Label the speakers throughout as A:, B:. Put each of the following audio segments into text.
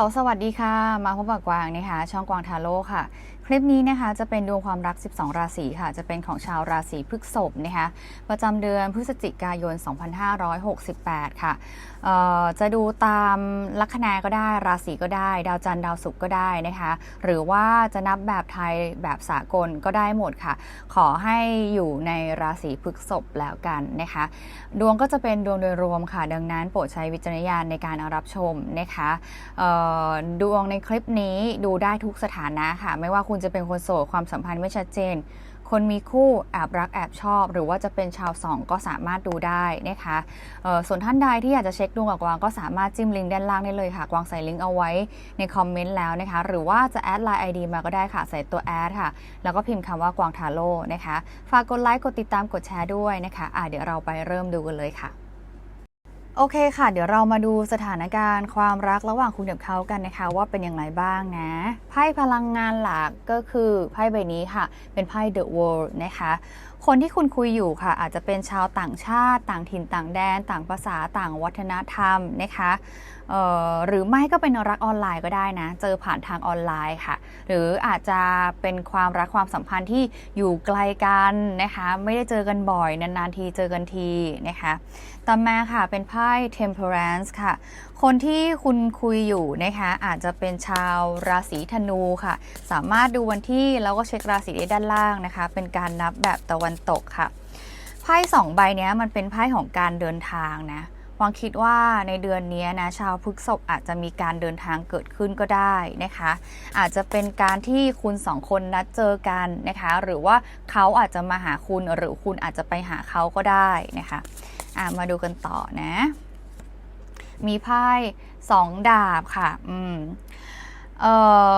A: ลโหลสวัสดีค่ะ มาพบกับกวางนะคะ ช่องกวางทาโร่ค่ะ ลิปนี้นะคะจะเป็นดวงความรัก 12 ราศีค่ะ จะเป็นของชาวราศีพฤษภนะคะประจำเดือนพฤศจิกายน 2568 ค่ะเอ่อจะดูตามลัคนาก็ได้ราศีก็ได้ ดาวจันทร์ดาวศุกร์ก็ได้นะคะหรือว่าจะนับแบบไทยแบบสากลก็ได้หมดค่ะ ขอให้อยู่ในราศีพฤษภแล้วกันนะคะดวงก็จะเป็นดวงโดยรวมค่ะ ดังนั้นโปรดใช้วิจารณญาณในการรับชมนะคะเอ่อดวงในคลิปนี้ดูได้ทุกสถานะค่ะไม่ว่าคุณจะเป็นคนโสดความสัมพันธ์ไม่ชัดเจน คนมีคู่แอบรักแอบชอบ หรือว่าจะเป็นชาวสองก็สามารถดูได้นะคะส่วนท่านใดที่อยากจะเช็คดวงกับกวางก็สามารถจิ้มลิงก์ด้านล่างได้เลยค่ะ กวางใส่ลิงก์เอาไว้ในคอมเมนต์แล้วนะคะ หรือว่าจะแอดไลน์ ID มาก็ได้ค่ะ ใส่ตัวแอดค่ะ แล้วก็พิมพ์คำว่ากวางทาโร่นะคะ ฝากกดไลค์กดติดตามกดแชร์ด้วยนะคะะเดี๋ยวเราไปเริ่มดูกันเลยค่ะ โอเคค่ะ เดี๋ยวเรามาดูสถานการณ์ความรักระหว่างคุณกับเขากันนะคะ ว่าเป็นอย่างไรบ้างนะ ไพ่พลังงานหลักก็คือไพ่ใบนี้ค่ะ เป็นไพ่ The World นะคะ คนที่คุณคุยอยู่ค่ะ อาจจะเป็นชาวต่างชาติต่างถิ่นต่างแดน ต่างภาษาต่างวัฒนธรรมนะคะเอ่อหรือไม่ก็เป็นรักออนไลน์ก็ได้นะ เจอผ่านทางออนไลน์ค่ะ หรืออาจจะเป็นความรักความสัมพันธ์ที่อยู่ไกลกันนะคะ ไม่ได้เจอกันบ่อยนานๆทีเจอกันทีนะคะต่อมาค่ะเป็นไพ่ temperance ค่ะ คนที่คุณคุยอยู่นะคะ อาจจะเป็นชาวราศีธนูค่ะ สามารถดูวันที่แล้วก็เช็คราศีได้ด้านล่างนะคะ เป็นการนับแบบตะวันตกค่ะ ไพ่สองใบเนี้ยมันเป็นไพ่ของการเดินทางนะวางคิดว่าในเดือนนี้นะชาวพฤกษภอาจจะมีการเดินทางเกิดขึ้นก็ได้นะคะ อาจจะเป็นการที่คุณสองคนนัดเจอกันนะคะ หรือว่าเขาอาจจะมาหาคุณหรือคุณอาจจะไปหาเขาก็ได้นะคะะมาดูกันต่อนะ มีไพ่สองดาบค่ะ อืม อ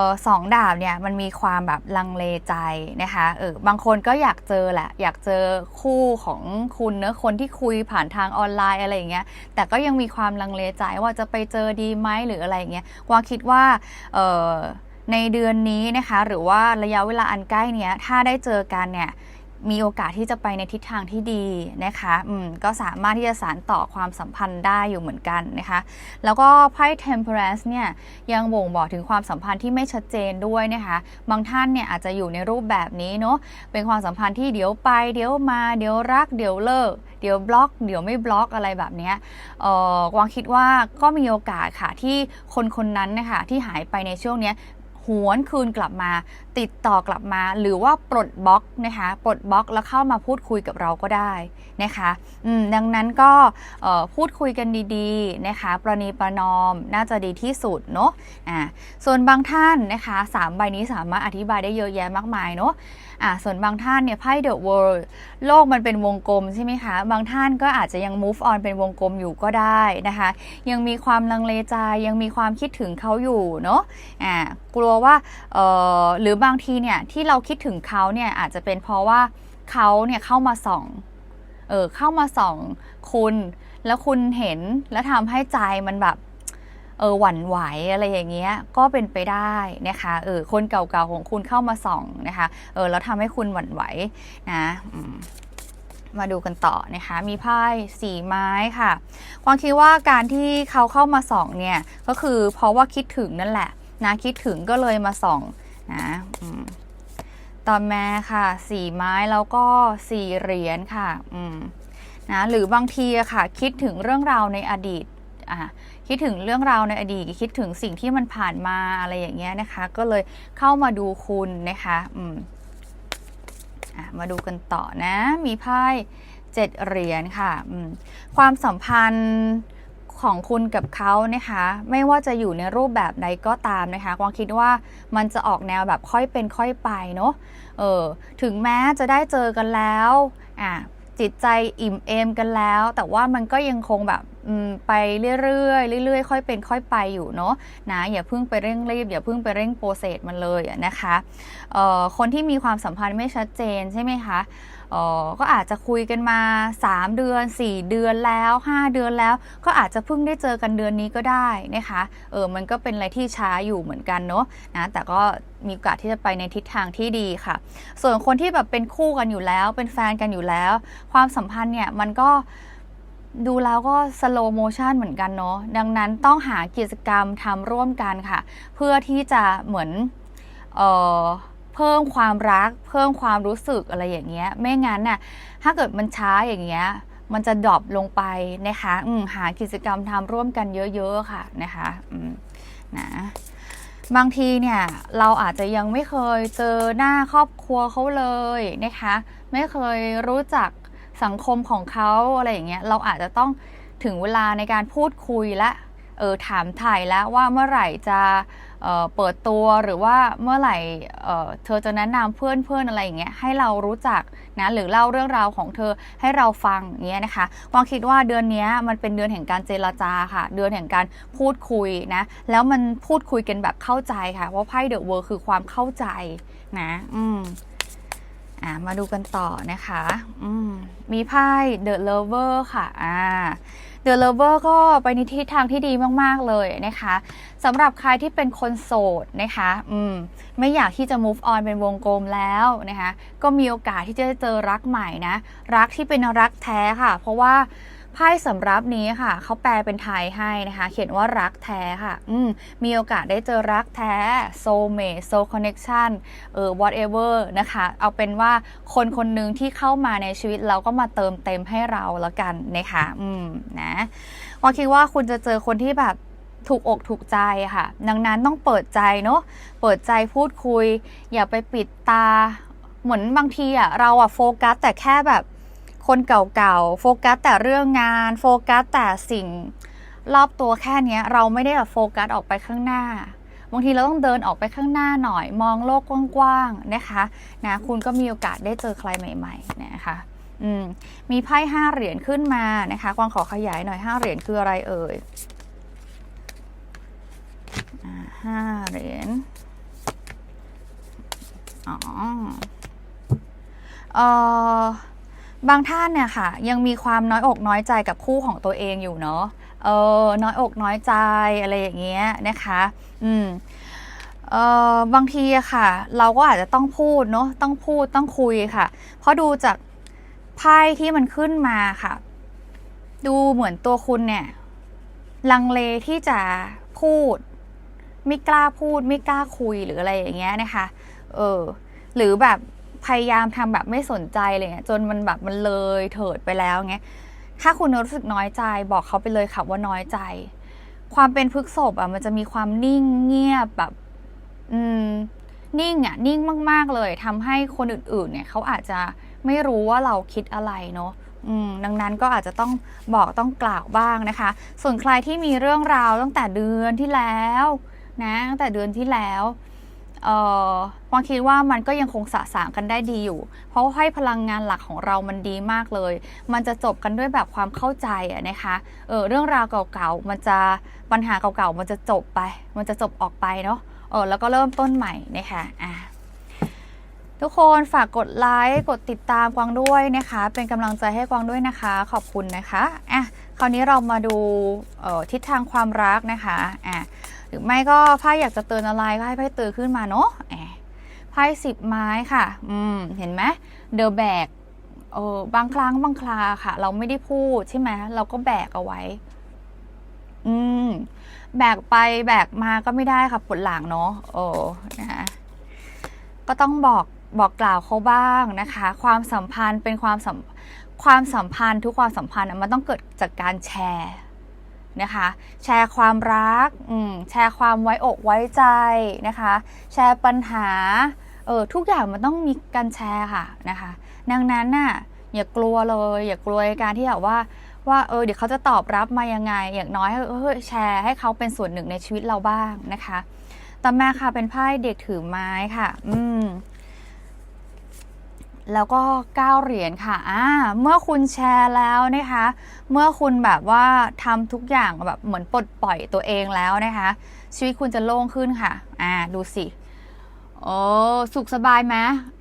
A: อสองดาบเนี่ยมันมีความแบบลังเลใจนะคะเออบางคนก็อยากเจอแหละ อยากเจอคู่ของคุณเนอะคนที่คุยผ่านทางออนไลน์อะไรอย่างเงี้ยแต่ก็ยังมีความลังเลใจว่าจะไปเจอดีไหมหรืออะไรอย่างเงี้ยกวางคิดว่าเออในเดือนนี้นะคะ หรือว่าระยะเวลาอันใกล้เนี้ยถ้าได้เจอกันเนี่ย มีโอกาสที่จะไปในทิศทางที่ดีนะคะอืมก็สามารถที่จะสานต่อความสัมพันธ์ได้อยู่เหมือนกันนะคะ แล้วก็ไพ่ temperance เนี่ยยังบ่งบอกถึงความสัมพันธ์ที่ไม่ชัดเจนด้วยนะคะ บางท่านเนี่ยอาจจะอยู่ในรูปแบบนี้เนาะเป็นความสัมพันธ์ที่เดี๋ยวไป เดี๋ยวมาเดี๋ยวรัก เดี๋ยวเลิก เดี๋ยวบล็อก เดี๋ยวไม่บล็อกอะไรแบบนี้เออวางคิดว่าก็มีโอกาสค่ะที่คนคนนั้นนะคะที่หายไปในช่วงเนี้ย หวนคืนกลับมา ติดต่อกลับมา หรือว่าปลดบล็อกนะคะปลดบล็อกแล้วเข้ามาพูดคุยกับเราก็ได้นะคะดังนั้นก็พูดคุยกันดีๆนะคะประนีประนอมน่าจะดีที่สุดเนาะอ่าส่วนบางท่านนะคะสามใบนี้สามารถอธิบายได้เยอะแยะมากมายเนาะ อ่าส่วนบางท่านเนี่ยไพ่ The World โลกมันเป็นวงกลมใช่ไหมคะ บางท่านก็อาจจะยัง move on เป็นวงกลมอยู่ก็ได้นะคะ ยังมีความลังเลใจ ยังมีความคิดถึงเขาอยู่เนาะอ่ากลัวว่าเอ่อหรือบางทีเนี่ยที่เราคิดถึงเขาเนี่ยอาจจะเป็นเพราะว่าเขาเนี่ยเข้ามาส่องเออเข้ามาส่องคุณ แล้วคุณเห็นแล้วทำให้ใจมันแบบ เออหวั่นไหวอะไรอย่างเงี้ยก็เป็นไปได้นะคะเออคนเก่าๆของคุณเข้ามาส่องนะคะเออแล้วทำให้คุณหวั่นไหวนะมาดูกันต่อนะคะ มีไพ่สีไม้ค่ะความคิดว่าการที่เขาเข้ามาส่องเนี่ยก็คือเพราะว่าคิดถึงนั่นแหละนะคิดถึงก็เลยมาส่องนะอืมต่อมาค่ะสีไม้แล้วก็สีเหรียญค่ะอืมนะหรือบางทีอะค่ะคิดถึงเรื่องราวในอดีต อะคิดถึงเรื่องราวในอดีตคิดถึงสิ่งที่มันผ่านมาอะไรอย่างเงี้ยนะคะ ก็เลยเข้ามาดูคุณนะคะอืมอะมาดูกันต่อนะ มีไพ่เจ็ดเหรียญค่ะอืมความสัมพันธ์ของคุณกับเขานะคะ ไม่ว่าจะอยู่ในรูปแบบใดก็ตามนะคะกวางคิดว่ามันจะออกแนวแบบค่อยเป็นค่อยไปเนาะเออถึงแม้จะได้เจอกันแล้วอะ จิตใจอิ่มเอมกันแล้ว แต่ว่ามันก็ยังคงแบบไปเรื่อยๆเรื่อยๆ ค่อยเป็นค่อยไปอยู่เนาะนะอย่าเพิ่งไปเร่งรีบอย่าเพิ่งไปเร่งโปรเซสมันเลยนะคะคนที่มีความสัมพันธ์ไม่ชัดเจนใช่ไหมคะ ก็อาจจะคุยกันมา 3 เดือน 4 เดือนแล้ว 5 เดือนแล้ว ก็อาจจะเพิ่งได้เจอกันเดือนนี้ก็ได้นะคะเออมันก็เป็นอะไรที่ช้าอยู่เหมือนกันเนาะนะแต่ก็มีโอกาสที่จะไปในทิศทางที่ดีค่ะ ส่วนคนที่แบบเป็นคู่กันอยู่แล้ว เป็นแฟนกันอยู่แล้ว ความสัมพันธ์เนี่ยมันก็ดูแล้วก็สโลโมชันเหมือนกันเนาะดังนั้นต้องหากิจกรรมทำร่วมกันค่ะ เพื่อที่จะเหมือนเออ เพิ่มความรัก เพิ่มความรู้สึกอะไรอย่างเงี้ย ไม่งั้นน่ะถ้าเกิดมันช้าอย่างเงี้ยมันจะดรอปลงไปนะคะหากิจกรรมทำร่วมกันเยอะๆค่ะนะคะนะบางทีเนี่ยเราอาจจะยังไม่เคยเจอหน้าครอบครัวเขาเลยนะคะ ไม่เคยรู้จักสังคมของเขาอะไรอย่างเงี้ยเราอาจจะต้องถึงเวลาในการพูดคุยและเออถามถ่ายแล้วว่าเมื่อไหร่จะ เปิดตัวหรือว่าเมื่อไหร่เธอจะแนะนำเพื่อนๆอะไรอย่างเงี้ยให้เรารู้จักนะหรือเล่าเรื่องราวของเธอให้เราฟังอย่างเงี้ยนะคะวางคิดว่าเดือนนี้มันเป็นเดือนแห่งการเจรจาค่ะ เดือนแห่งการพูดคุยนะแล้วมันพูดคุยกันแบบเข้าใจค่ะเพราะไพ่เดอะเวิร์คือความเข้าใจนะ อืม อ่ามาดูกันต่อนะคะอืมมีไพ่ The Lover ค่ะอ่า The Lover ก็ไปในทิศทางที่ดีมาก ๆ เลยนะคะสำหรับใครที่เป็นคนโสดนะคะอืมไม่อยากที่จะ move on เป็นวงกลมแล้วนะคะ ก็มีโอกาสที่จะเจอรักใหม่นะ รักที่เป็นรักแท้ค่ะ เพราะว่า ไพ่สำรับนี้ค่ะ เขาแปลเป็นไทยให้นะคะ เขียนว่ารักแท้ค่ะ อืม มีโอกาสได้เจอรักแท้ soulmate soul connection เออ whatever นะคะ เอาเป็นว่าคนคนหนึ่งที่เข้ามาในชีวิตเราก็มาเติมเต็มให้เราแล้วกันนะคะ อืม นะว่าคิดว่าคุณจะเจอคนที่แบบถูกอกถูกใจค่ะ ดังนั้นต้องเปิดใจเนาะ เปิดใจพูดคุย อย่าไปปิดตา เหมือนบางทีอะเราอะโฟกัสแต่แค่แบบ คนเก่าๆ โฟกัสแต่เรื่องงาน โฟกัสแต่สิ่งรอบตัวแค่เนี้ยเราไม่ได้แบบโฟกัสออกไปข้างหน้า บางทีเราต้องเดินออกไปข้างหน้าหน่อย มองโลกกว้างๆนะคะนะคุณก็มีโอกาสได้เจอใครใหม่ๆนะคะมมีไพ่ห้าเหรียญขึ้นมานะคะกวางขอขยายหน่อยห้าเหรียญคืออะไรเอ่ยห้าเหรียญอ๋อเออ บางท่านเนี่ยค่ะ ยังมีความน้อยอกน้อยใจกับคู่ของตัวเองอยู่เนาะเออน้อยอกน้อยใจอะไรอย่างเงี้ยนะคะอืมเออบางทีอะค่ะ เราก็อาจจะต้องพูดเนาะต้องพูดต้องคุยค่ะ เพราะดูจากไพ่ที่มันขึ้นมาค่ะ ดูเหมือนตัวคุณเนี่ย ลังเลที่จะพูด ไม่กล้าพูด ไม่กล้าคุยหรืออะไรอย่างเงี้ยนะคะ เออ หรือแบบ พยายามทำแบบไม่สนใจอะไรเงี้ยจนมันแบบมันเลยเถิดไปแล้วเงี้ยถ้าคุณรู้สึกน้อยใจบอกเขาไปเลยค่ะว่าน้อยใจ ความเป็นพฤกษบอะมันจะมีความนิ่งเงียบแบบ อืมนิ่งอะนิ่งมากๆเลยทำให้คนอื่นๆ เนี่ยเขาอาจจะไม่รู้ว่าเราคิดอะไรเนาะดังนั้นก็อาจจะต้องบอกต้องกล่าวบ้างนะคะ ส่วนใครที่มีเรื่องราวตั้งแต่เดือนที่แล้วนะตั้งแต่เดือนที่แล้ว วางคิดว่ามันก็ยังคงสะสางกันได้ดีอยู่ เพราะให้พลังงานหลักของเรามันดีมากเลย มันจะจบกันด้วยแบบความเข้าใจอะนะคะเออเรื่องราวเก่าๆมันจะปัญหาเก่าๆมันจะจบไป มันจะจบออกไปเนาะเออแล้วก็เริ่มต้นใหม่นะคะอะทุกคนฝากกดไลค์กดติดตามกวางด้วยนะคะ เป็นกำลังใจให้กวางด้วยนะคะ ขอบคุณนะคะอะคราวนี้เรามาดูออทิศทางความรักนะคะอะ หรือไม่ก็ไพ่อยากจะเตือนอะไรก็ให้ไพ่เตือนขึ้นมาเนาะไพ่สิบไม้ค่ะ อืม เห็นไหมเดอะแบกเออบางครั้งบางคราค่ะ เราไม่ได้พูดใช่ไหมเราก็แบกเอาไว้ อืม แบกไปแบกมาก็ไม่ได้ค่ะปวดหลังเนาะโอ้นะคะก็ต้องบอกบอกกล่าวเขาบ้างนะคะ ความสัมพันธ์เป็นความสัมความสัมพันธ์ทุกความสัมพันธ์มันต้องเกิดจากการแชร์ นะคะ แชร์ความรักแชร์ความไว้อกไว้ใจนะคะ แชร์ปัญหาเออทุกอย่างมันต้องมีการแชร์ค่ะนะคะ ดังนั้นน่ะอย่ากลัวเลย อย่ากลัวการที่แบบว่าว่าเออเดี๋ยวเขาจะตอบรับมายังไง อย่างน้อยเออแชร์ให้เขาเป็นส่วนหนึ่งในชีวิตเราบ้างนะคะ ต่อมาค่ะเป็นไพ่เด็กถือไม้ค่ะ อืม แล้วก็ก้าเหรียญค่ะอ่าเมื่อคุณแชร์แล้วนะคะ เมื่อคุณแบบว่าทำทุกอย่างแบบเหมือนปลดปล่อยตัวเองแล้วนะคะ ชีวิตคุณจะโล่งขึ้นค่ะอ่าดูสิโอ้สุขสบายไหม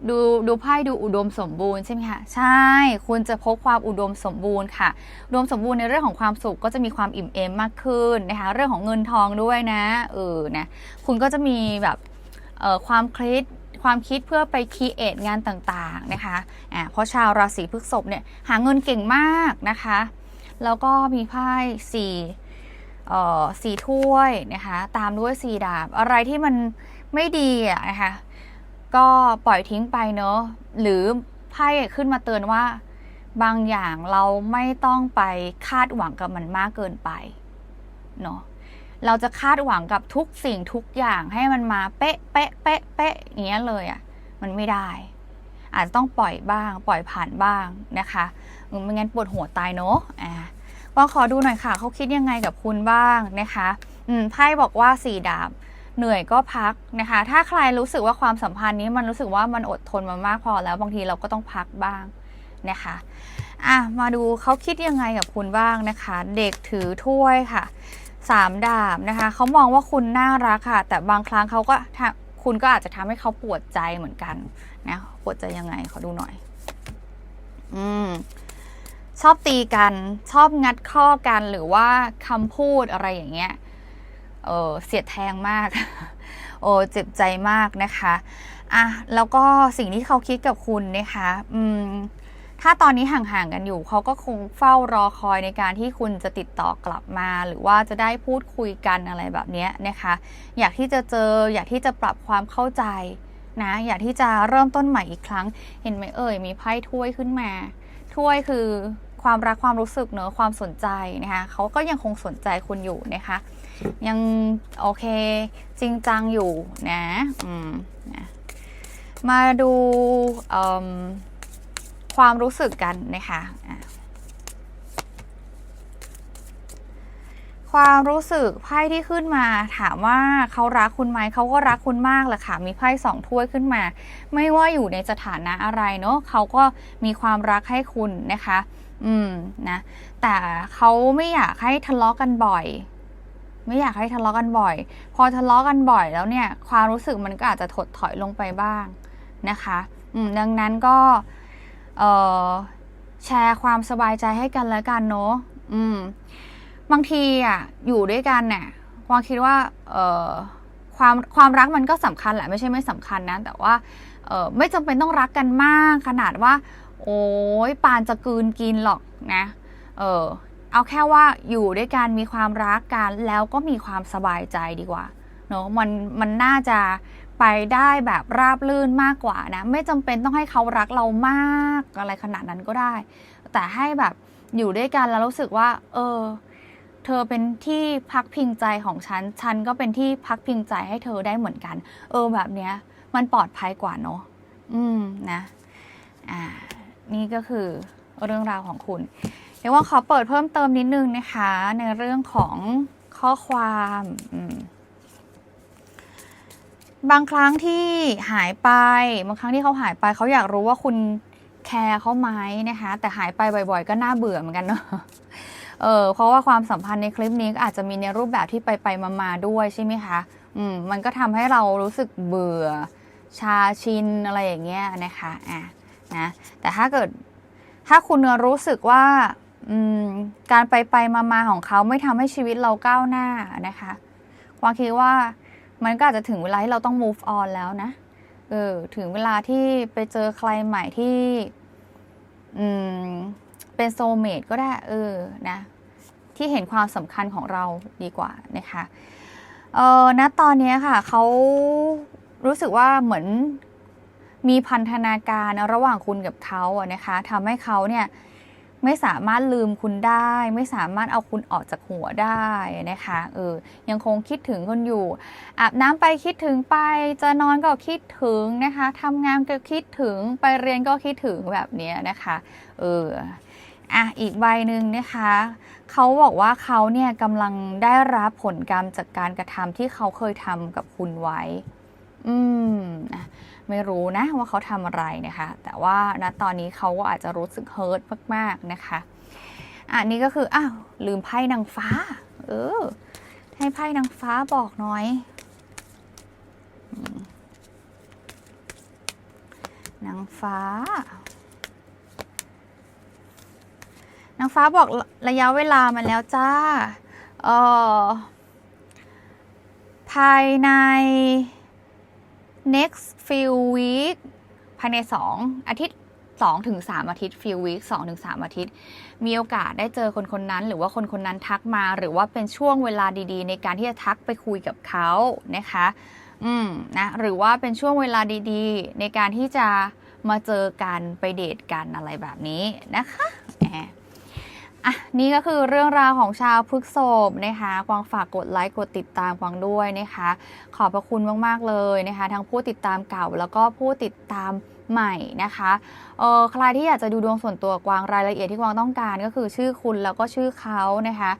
A: ดูดูไพ่ดูอุดมสมบูรณ์ใช่ไหมคะใช่ คุณจะพบความอุดมสมบูรณ์ค่ะ อุดมสมบูรณ์ในเรื่องของความสุขก็จะมีความอิ่มเอมมากขึ้นนะคะ เรื่องของเงินทองด้วยนะเออนะคุณก็จะมีแบบความคิด ความคิดเพื่อไปคีเอทงานต่างๆนะคะอ่าเพราะชาวราศีพฤษภเนี่ยหาเงินเก่งมากนะคะ แล้วก็มีไพ่สี่เอ่อสี่ถ้วยนะคะตามด้วยสี่ดาบ อะไรที่มันไม่ดีอะนะคะก็ปล่อยทิ้งไปเนอะหรือไพ่ขึ้นมาเตือนว่าบางอย่างเราไม่ต้องไปคาดหวังกับมันมากเกินไปเนาะ เราจะคาดหวังกับทุกสิ่งทุกอย่างให้มันมาเป๊ะเป๊ะเป๊ะเป๊ะอย่างเงี้ยเลยอะ่ะมันไม่ได้ อาจจะต้องปล่อยบ้าง ปล่อยผ่านบ้างนะคะไม่งั้นปวดหัวตายเนาะอ่าว่าขอดูหน่อยค่ะเขาคิดยังไงกับคุณบ้างนะคะอืมไพ่บอกว่าสี่ดาบเหนื่อยก็พักนะคะ ถ้าใครรู้สึกว่าความสัมพันธ์นี้มันรู้สึกว่ามันอดทนมามากพอแล้วบางทีเราก็ต้องพักบ้างนะคะอะมาดูเขาคิดยังไงกับคุณบ้างนะคะ เด็กถือถ้วยค่ะ สามดาบนะคะเขามองว่าคุณน่ารักค่ะ แต่บางครั้งเขาก็คุณก็อาจจะทำให้เขาปวดใจเหมือนกันนะปวดใจยังไงขอดูหน่อย อืมชอบตีกันชอบงัดข้อกันหรือว่าคำพูดอะไรอย่างเงี้ยเออเสียดแทงมาก โอ้เจ็บใจมากนะคะอะแล้วก็สิ่งที่เขาคิดกับคุณนะคะ อืม ถ้าตอนนี้ห่างๆกันอยู่เขาก็คงเฝ้ารอคอยในการที่คุณจะติดต่อกลับมา หรือว่าจะได้พูดคุยกันอะไรแบบนี้นะคะ อยากที่จะเจออยากที่จะปรับความเข้าใจนะอยากที่จะเริ่มต้นใหม่อีกครั้ง เห็นไหมเอ่ย มีไพ่ถ้วยขึ้นมา ถ้วยคือความรักความรู้สึกเนอะความสนใจนะคะเขาก็ยังคงสนใจคุณอยู่นะคะ ยังโอเคจริงจังอยู่นะอืมนะมาดูอิ่ม ความรู้สึกกันนะคะความรู้สึกไพ่ที่ขึ้นมา ถามว่าเขารักคุณไหมเขาก็รักคุณมากแหละค่ะ มีไพ่สองถ้วยขึ้นมา ไม่ว่าอยู่ในสถานะอะไรเนาะเขาก็มีความรักให้คุณนะคะ อืมนะ แต่เขาไม่อยากให้ทะเลาะกันบ่อย ไม่อยากให้ทะเลาะกันบ่อย พอทะเลาะกันบ่อยแล้วเนี่ย ความรู้สึกมันก็อาจจะถดถอยลงไปบ้างนะคะ อืมดังนั้นก็ เออแชร์ความสบายใจให้กันแล้วกันเนาะอืม บางทีอะอยู่ด้วยกันเนี่ยความคิดว่า เออความความรักมันก็สำคัญแหละไม่ใช่ไม่สำคัญนะ แต่ว่าเออไม่จำเป็นต้องรักกันมากขนาดว่า โอ้ยปานจะกืนกินหรอกนะ เออเอาแค่ว่าอยู่ด้วยกันมีความรักกันแล้วก็มีความสบายใจดีกว่าเนอะมันมันน่าจะ ไปได้แบบราบลื่นมากกว่านะ ไม่จำเป็นต้องให้เขารักเรามากอะไรขนาดนั้นก็ได้ แต่ให้แบบอยู่ด้วยกันแล้วรู้สึกว่า เออ เธอเป็นที่พักพิงใจของฉัน ฉันก็เป็นที่พักพิงใจให้เธอได้เหมือนกัน เออแบบเนี้ย มันปลอดภัยกว่าเนอะอืมนะ อ่า นี่ก็คือเรื่องราวของคุณเดี๋ยวว่าขอเปิดเพิ่มเติมนิดนึงนะคะ ในเรื่องของข้อความอืม บางครั้งที่หายไป บางครั้งที่เขาหายไปเขาอยากรู้ว่าคุณแคร์เขาไหมนะคะ แต่หายไปบ่อยๆ ก็น่าเบื่อเหมือนกันเนาะเออเพราะว่าความสัมพันธ์ในคลิปนี้ก็อาจจะมีในรูปแบบที่ไปไปๆมาๆด้วยใช่ไหมคะอืมมันก็ทำให้เรารู้สึกเบื่อชาชินอะไรอย่างเงี้ยนะคะอะนะแต่ถ้าเกิดถ้าคุณรู้สึกว่าอืมการไปไปๆมาของเขาไม่ทำให้ชีวิตเราก้าวหน้านะคะความคิดว่า มันก็อาจจะถึงเวลาที่เราต้อง move on แล้วนะ เออ ถึงเวลาที่ไปเจอใครใหม่ที่ อืม เป็นโซเมตก็ได้ เออ นะ ที่เห็นความสำคัญของเราดีกว่านะคะ เออณตอนนี้ค่ะ เขารู้สึกว่าเหมือนมีพันธนาการระหว่างคุณกับเขาอะนะคะทำให้เขาเนี่ย ไม่สามารถลืมคุณได้ ไม่สามารถเอาคุณออกจากหัวได้นะคะเออยังคงคิดถึงคุณอยู่ อาบน้ำไปคิดถึงไป จะนอนก็คิดถึงนะคะทำงานก็คิดถึงไปเรียนก็คิดถึงแบบนี้นะคะเอออะอีกใบหนึ่งนะคะเขาบอกว่าเขาเนี่ยกำลังได้รับผลกรรมจากการกระทำที่เขาเคยทำกับคุณไว้ อืมนะ ไม่รู้นะว่าเขาทำอะไรนะคะ แต่ว่าณตอนนี้เขาก็อาจจะรู้สึกเฮิร์ตมากๆนะคะ อันนี้ก็คืออ้าวลืมไพ่นางฟ้า เออ ให้ไพ่นางฟ้าบอกหน่อยนางฟ้านางฟ้าบอกระยะเวลามาแล้วจ้า เออภายใน next few week ภายใน 2 อาทิตย์2ถึง3อาทิตย์ few week 2ถึง3อาทิตย์ มีโอกาสได้เจอคนคนนั้น หรือว่าคนคนนั้นทักมา หรือว่าเป็นช่วงเวลาดีๆ ในการที่จะทักไปคุยกับเขานะคะ อืมนะหรือว่าเป็นช่วงเวลาดีๆ ในการที่จะมาเจอกันไปเดทกันอะไรแบบนี้นะคะ อะนี่ก็คือเรื่องราวของชาวพฤกษบนะคะกวางฝากกดไลค์กดติดตามกวางด้วยนะคะ ขอบพระคุณมาก ๆ เลยนะคะ ทั้งผู้ติดตามเก่าแล้วก็ผู้ติดตาม ใหม่นะคะเออใครที่อยากจะดูดวงส่วนตัวกวางรายละเอียดที่กวางต้องการก็คือชื่อคุณแล้วก็ชื่อเขานะคะ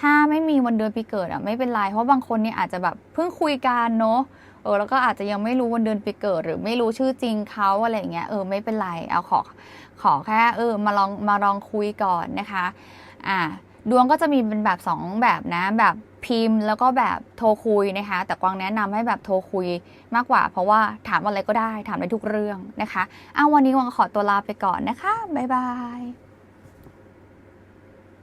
A: ถ้าไม่มีวันเดือนปีเกิดอะไม่เป็นไร เพราะบางคนเนี่ยอาจจะแบบเพิ่งคุยกันเนาะเออแล้วก็อาจจะยังไม่รู้วันเดือนปีเกิด หรือไม่รู้ชื่อจริงเขาอะไรอย่างเงี้ยเออไม่เป็นไรเอาขอขอแค่เออมาลองมาลองคุยก่อนนะคะอ่าดวงก็จะมีเป็นแบบ 2 แบบนะแบบ พิมพ์ แล้วก็แบบโทรคุยนะคะ แต่กวางแนะนำให้แบบโทรคุยมากกว่า เพราะว่าถามอะไรก็ได้ถามได้ทุกเรื่องนะคะเอาวันนี้กวางขอตัวลาไปก่อนนะคะบ๊ายบาย